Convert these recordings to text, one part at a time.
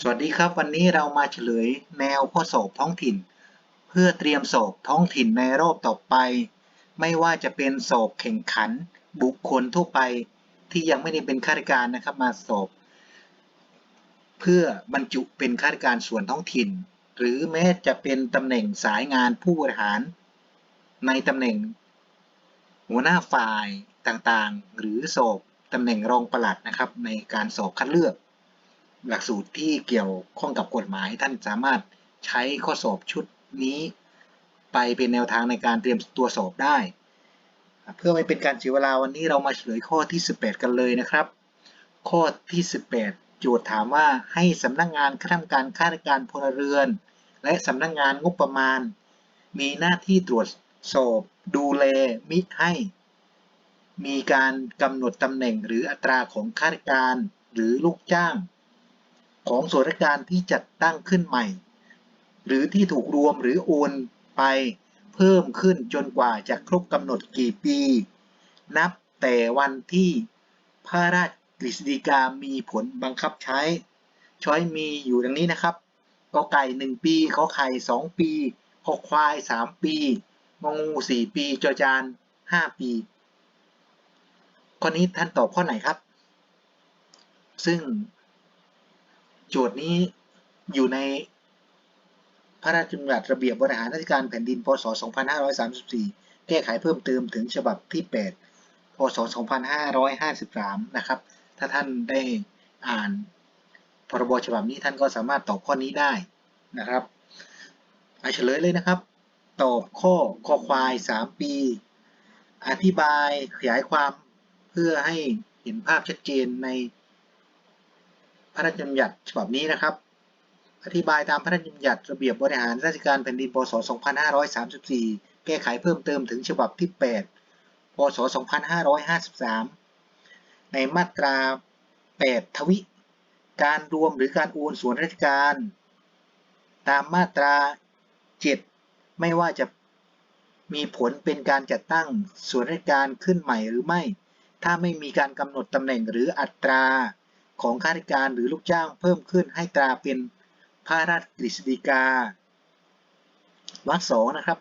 สวัสดีครับ วันนี้เรามาเฉลยแนวข้อสอบท้องถิ่น เพื่อเตรียมสอบท้องถิ่นในรอบต่อไป ไม่ว่าจะเป็นสอบแข่งขัน บุคคลทั่วไปที่ยังไม่ได้เป็นข้าราชการนะครับมาสอบ เพื่อบรรจุเป็นข้าราชการส่วนท้องถิ่น หรือแม้จะเป็นตำแหน่งสายงานผู้บริหาร ในตำแหน่ง หัวหน้าฝ่ายต่างๆ หรือสอบตำแหน่งรองปลัดนะครับในการสอบคัดเลือก หลักสูตรที่เกี่ยวข้องกับกฎหมาย ท่านสามารถใช้ข้อสอบชุดนี้ ไปเป็นแนวทางในการเตรียมตัวสอบได้ เพื่อไม่เป็นการเสียเวลาวันนี้เรามาเฉลยข้อที่ 18 กันเลยนะครับ ข้อที่ 18 โจทย์ถามว่าให้สำนักงงานคณะกรรมการข้าราชการพลเรือน และสำนักงงานงบประมาณ มีหน้าที่ตรวจสอบดูแลมิให้ มีการกำหนดตำแหน่งหรืออัตราของข้าราชการหรือลูกจ้าง ของส่วนราชการที่จัดตั้งขึ้นใหม่ หรือที่ถูกรวมหรือโอนไปเพิ่มขึ้นจนกว่าจะครบกำหนดกี่ปี นับแต่วันที่พระราชกฤษฎีกามีผลบังคับใช้ ช้อยมีอยู่ดังนี้นะครับกอไก่หนึ่งปีขอไข่สองปีขอควายสามปีงงูสี่ปีจอจานห้าปีข้อนี้ท่านตอบข้อไหนครับ ซึ่ง โจทย์นี้อยู่ในพระราชบัญญัติระเบียบบริหารราชการแผ่นดิน พศ 2534 แก้ไขเพิ่มเติมถึงฉบับที่ 8 พศ 2553 นะครับ ถ้าท่านได้อ่านพรบฉบับนี้ท่านก็สามารถตอบข้อนี้ได้นะครับอาเฉลยเลยนะครับ ตอบข้อคอควาย 3 ปี อธิบายขยายความเพื่อให้เห็นภาพชัดเจนใน พระราชบัญญัติฉบับนี้นะครับ อธิบายตามพระราชบัญญัติระเบียบบริหารราชการแผ่นดินพศ 2534 แก้ไขเพิ่มเติมถึงฉบับที่ 8 พศ 2553 ในมาตรา 8 ทวิ การรวมหรือการโอนส่วนราชการ ตามมาตรา 7 ไม่ว่าจะมีผลเป็นการจัดตั้งส่วนราชการขึ้นใหม่หรือไม่ ถ้าไม่มีการกำหนดตำแหน่งหรืออัตรา ของข้าราชการหรือลูกจ้างเพิ่มขึ้นให้ตราเป็นพระราชกฤษฎีกาวรรคสองนะครับ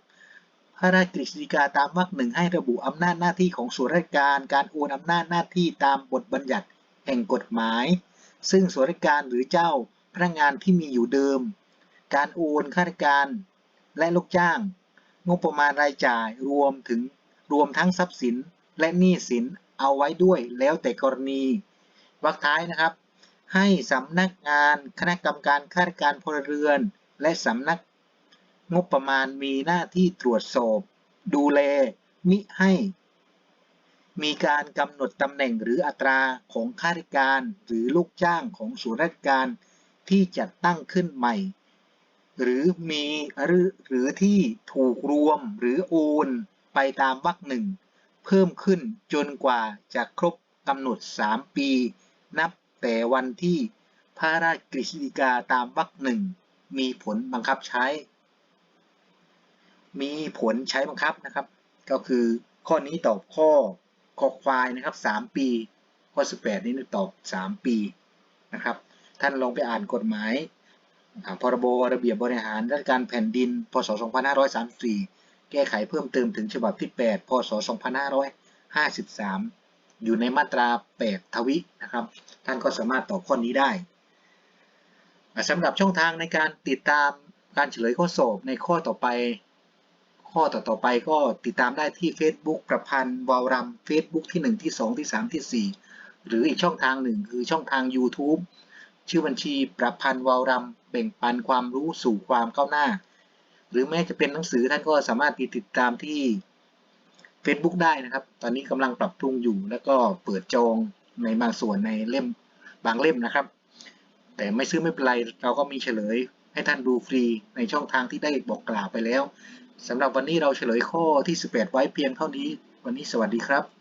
พระราชกฤษฎีกาตามวรรคหนึ่งให้ระบุอำนาจหน้าที่ของส่วนราชการ การโอนอำนาจหน้าที่ตามบทบัญญัติแห่งกฎหมาย ซึ่งส่วนราชการหรือเจ้าพนักงานที่มีอยู่เดิม การโอนข้าราชการ และลูกจ้าง งบประมาณรายจ่ายรวมถึงรวมทั้งทรัพย์สินและหนี้สินเอาไว้ด้วยแล้วแต่กรณี วรรคท้ายนะครับ ให้สำนักงานคณะกรรมการข้าราชการพลเรือน และสำนักงบประมาณมีหน้าที่ตรวจสอบ ดูแลมิให้ มีการกำหนดตำแหน่งหรืออัตราของข้าราชการหรือลูกจ้างของส่วนราชการที่จัดตั้งขึ้นใหม่ หรือมีหรือหรือที่ถูกรวมหรือโอนไปตามวรรคหนึ่ง เพิ่มขึ้นจนกว่าจะครบกำหนด 3 ปี นับแต่วันที่พระราชกฤษฎีกาตามวรรคหนึ่งมีผลบังคับใช้ มีผลใช้บังคับนะครับ ก็คือข้อนี้ตอบข้อคอควายนะครับ 3 ปี ข้อ 18 นี้ตอบ 3 ปีนะครับ ท่านลองไปอ่านกฎหมายพรบระเบียบบริหารราชการแผ่นดิน พศ 2534 แก้ไขเพิ่มเติมถึงฉบับที่ 8 พศ 2553 อยู่ในมาตรา8ทวินะครับ ท่านก็สามารถตอบข้อนี้ได้สำหรับช่องทางในการติดตามการเฉลยข้อสอบในข้อต่อไป ข้อต่อต่อไปก็ติดตามได้ที่ Facebook ประพันธ์วาวรำ Facebook ที่ 1 ที่ 2 ที่ 3 ที่ 4 หรืออีกช่องทางหนึ่งคือช่องทาง YouTube ชื่อบัญชีประพันธ์วาวรำแบ่งปันความรู้สู่ความก้าวหน้า หรือแม้จะเป็นหนังสือท่านก็สามารถติดตามที่ Facebook ได้นะครับ ตอนนี้กำลังปรับปรุงอยู่ แล้วก็เปิดจองในบางส่วนในเล่มบางเล่มนะครับ แต่ไม่ซื้อไม่เป็นไร เราก็มีเฉลยให้ท่านดูฟรีในช่องทางที่ได้บอกกล่าวไปแล้วสำหรับวันนี้เราเฉลยข้อที่ 18 ไว้เพียงเท่านี้ วันนี้สวัสดีครับ